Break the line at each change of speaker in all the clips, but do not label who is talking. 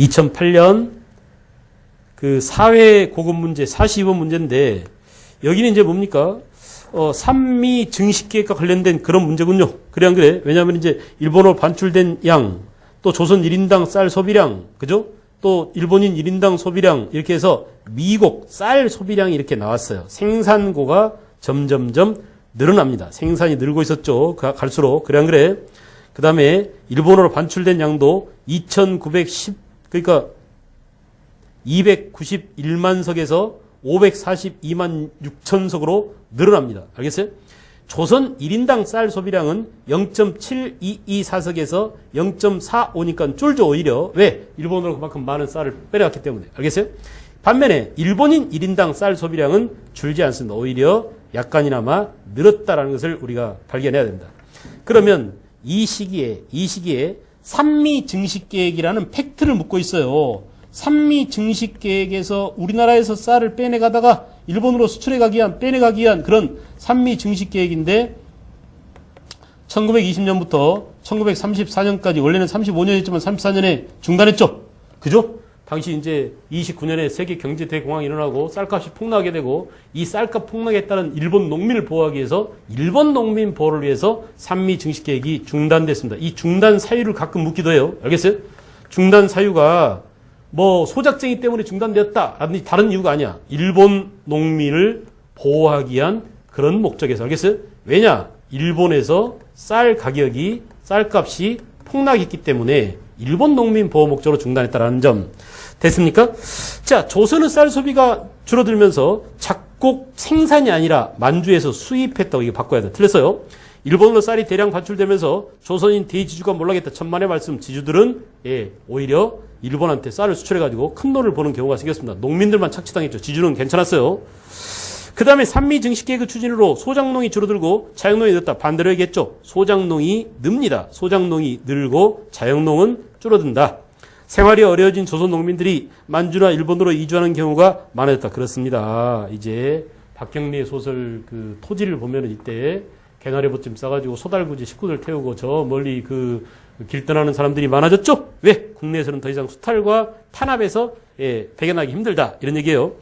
2008년 그 사회 고급 문제 42번 문제인데 여기는 이제 뭡니까? 어, 산미 증식 계획과 관련된 그런 문제군요. 그래 안 그래? 왜냐하면 이제 일본어로 반출된 양, 또 조선 1인당 쌀 소비량, 그죠? 또 일본인 1인당 소비량 이렇게 해서 미국 쌀 소비량이 이렇게 나왔어요. 생산고가 점점점 늘어납니다. 생산이 늘고 있었죠. 가- 갈수록 그래 안 그래? 그 다음에 일본어로 반출된 양도 2,910 그러니까 291만 석에서 542만 6천 석으로 늘어납니다. 알겠어요? 조선 1인당 쌀 소비량은 0.7224석에서 0.45니까 줄죠, 오히려. 왜? 일본으로 그만큼 많은 쌀을 빼려갔기 때문에. 알겠어요? 반면에 일본인 1인당 쌀 소비량은 줄지 않습니다. 오히려 약간이나마 늘었다라는 것을 우리가 발견해야 됩니다. 그러면 이 시기에, 이 시기에 산미 증식 계획이라는 팩트를 묻고 있어요. 산미 증식 계획에서 우리나라에서 쌀을 빼내가다가 일본으로 수출해 가기 위한, 빼내가기 위한 그런 산미 증식 계획인데 1920년부터 1934년까지 원래는 35년이었지만 34년에 중단했죠. 그죠? 당시 이제 29년에 세계 경제 대공황이 일어나고 쌀값이 폭락하게 되고 이 쌀값 폭락에 따른 일본 농민을 보호하기 위해서 일본 농민 보호를 위해서 산미 증식 계획이 중단됐습니다. 이 중단 사유를 가끔 묻기도 해요. 알겠어요? 중단 사유가 뭐 소작쟁이 때문에 중단되었다라든지 다른 이유가 아니야. 일본 농민을 보호하기 위한 그런 목적에서 알겠어요? 왜냐? 일본에서 쌀 가격이 쌀값이 폭락했기 때문에 일본 농민 보호 목적으로 중단했다라는 점 됐습니까? 자, 조선의 쌀 소비가 줄어들면서 작곡 생산이 아니라 만주에서 수입했다고 이게 바꿔야 돼. 틀렸어요. 일본으로 쌀이 대량 반출되면서 조선인 대지주가 몰락했다. 천만의 말씀 지주들은 예, 오히려 일본한테 쌀을 수출해가지고 큰 돈을 버는 경우가 생겼습니다. 농민들만 착취당했죠. 지주는 괜찮았어요. 그 다음에 산미 증식 계획 추진으로 소장농이 줄어들고 자영농이 늘었다. 반대로 얘기했죠. 소장농이 늡니다. 소장농이 늘고 자영농은 줄어든다. 생활이 어려워진 조선 농민들이 만주나 일본으로 이주하는 경우가 많아졌다. 그렇습니다. 이제 박경리의 소설 그 토지를 보면은 이때 개나리보쯤 싸가지고 소달구지 식구들 태우고 저 멀리 그 길 떠나는 사람들이 많아졌죠? 왜? 국내에서는 더 이상 수탈과 탄압에서 예, 배견하기 힘들다. 이런 얘기예요.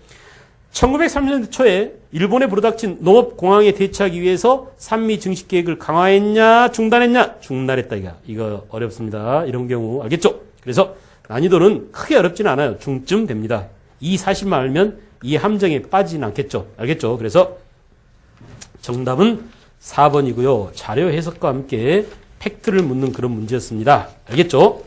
1930년대 초에 일본에 불어닥친 농업 공황에 대처하기 위해서 산미 증식 계획을 강화했냐, 중단했냐? 중단했다, 이거. 이거 어렵습니다. 이런 경우, 알겠죠? 그래서 난이도는 크게 어렵지는 않아요. 중쯤 됩니다. 이 사실만 알면 이 함정에 빠지진 않겠죠. 알겠죠? 그래서 정답은 4번이고요. 자료 해석과 함께 팩트를 묻는 그런 문제였습니다. 알겠죠?